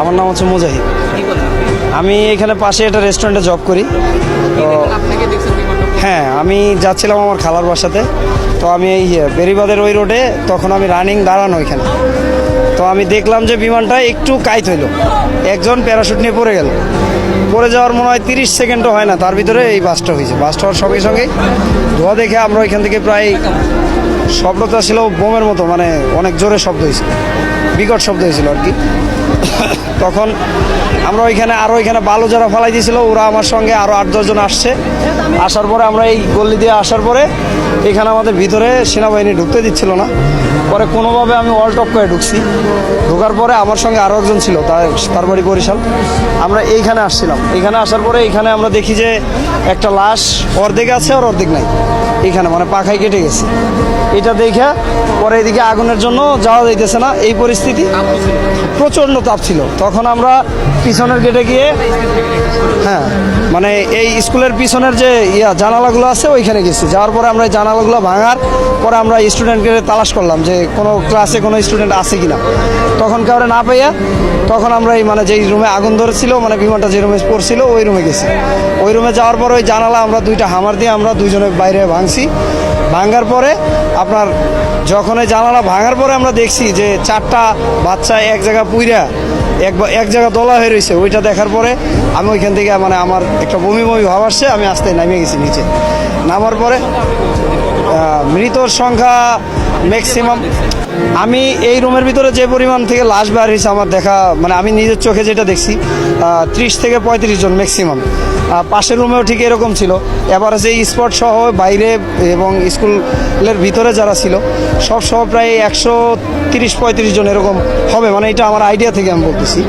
আমার নাম হচ্ছে মুজাহিদ? আমি এখানে পাশে একটা রেস্টুরেন্টে জব করি। তো হ্যাঁ আমি যাচ্ছিলাম আমার খালার বাসাতে। তো আমি এই বেরিবাদের ওই রোডে তখন আমি রানিং দাঁড়ানো এখানে। তো আমি দেখলাম যে বিমানটা একটু কাইত হইল। একজন প্যারাশুট নিয়ে পড়ে গেল। পড়ে যাওয়ার মনে হয় তিরিশ সেকেন্ডও হয় না, তার ভিতরে এই বাসটা হয়েছে। বাসটা হওয়ার সঙ্গে সঙ্গে ধোয়া দেখে আমরা ওইখান থেকে প্রায় শব্দটা ছিল বোমের মতো মানে অনেক জোরে শব্দ হয়েছিল বিকট শব্দ হয়েছিল আর কি। তখন আমরা ওইখানে আরও ওইখানে বালু যারা ফালাই দিয়েছিল, ওরা আমার সঙ্গে আরও আট দশজন আসছে। আসার পরে আমরা এই গল্লি দিয়ে আসার পরে এখানে আমাদের ভিতরে সেনাবাহিনী ঢুকতে দিচ্ছিল না। পরে কোনোভাবে আমি অল টপ করে ঢুকছি। ঢোকার পরে আমার সঙ্গে আরও একজন ছিল, তার তার বাড়ি বরিশাল। আমরা এইখানে আসছিলাম। এখানে আসার পরে এখানে আমরা দেখি যে একটা লাশ অর্ধেক আছে আর অর্ধেক নাই। এখানে মানে পাখায় কেটে গেছে। এটা দেখে পরে এদিকে আগুনের জন্য যাওয়া যাইতেছে না। এই পরিস্থিতি প্রচণ্ড তাপ ছিল। তখন আমরা পিছনের গেটে গিয়ে হ্যাঁ মানে এই স্কুলের পিছনের যে ইয়া জানালাগুলো আছে, ওইখানে গেছি। যাওয়ার পরে আমরা জানালাগুলো ভাঙার পরে আমরা স্টুডেন্টকে তালাশ করলাম যে কোনো ক্লাসে কোনো স্টুডেন্ট আছে কি না তখন কাউরে না পাইয়া তখন আমরা এই মানে যেই রুমে আগুন ধরেছিল মানে বিমানটা যে রুমে পড়ছিল, ওই রুমে গেছি। ওই রুমে যাওয়ার পর ওই জানালা আমরা দুইটা হামার দিয়ে আমরা দুইজনে বাইরে ভাঙছি। ভাঙার পরে আপনার যখন এই জানালা ভাঙার পরে আমরা দেখছি যে চারটা বাচ্চা এক জায়গা পুইরা, এক এক জায়গা দোলা হয়ে রয়েছে, ওইটা দেখার পরে আমি ওইখান থেকে মানে আমার একটা বমি বমি ভাব আসছে, আমি আস্তে নামিয়ে গেছি নিচে। নামার পরে মৃতর সংখ্যা ম্যাক্সিমাম আমি এই রুমের ভিতরে যে পরিমাণ থেকে লাশ বার হয়েছে আমার দেখা মানে আমি নিজের চোখে যেটা দেখছি ত্রিশ থেকে পঁয়ত্রিশ জন ম্যাক্সিমাম পাশের রুমেও ঠিক এরকম ছিল। এবার যে স্পট সহ বাইরে এবং স্কুলের ভিতরে যারা ছিল, সব সহ প্রায় একশো তিরিশ পঁয়ত্রিশ জন এরকম হবে মানে এটা আমার আইডিয়া থেকে আমি বলতেছি।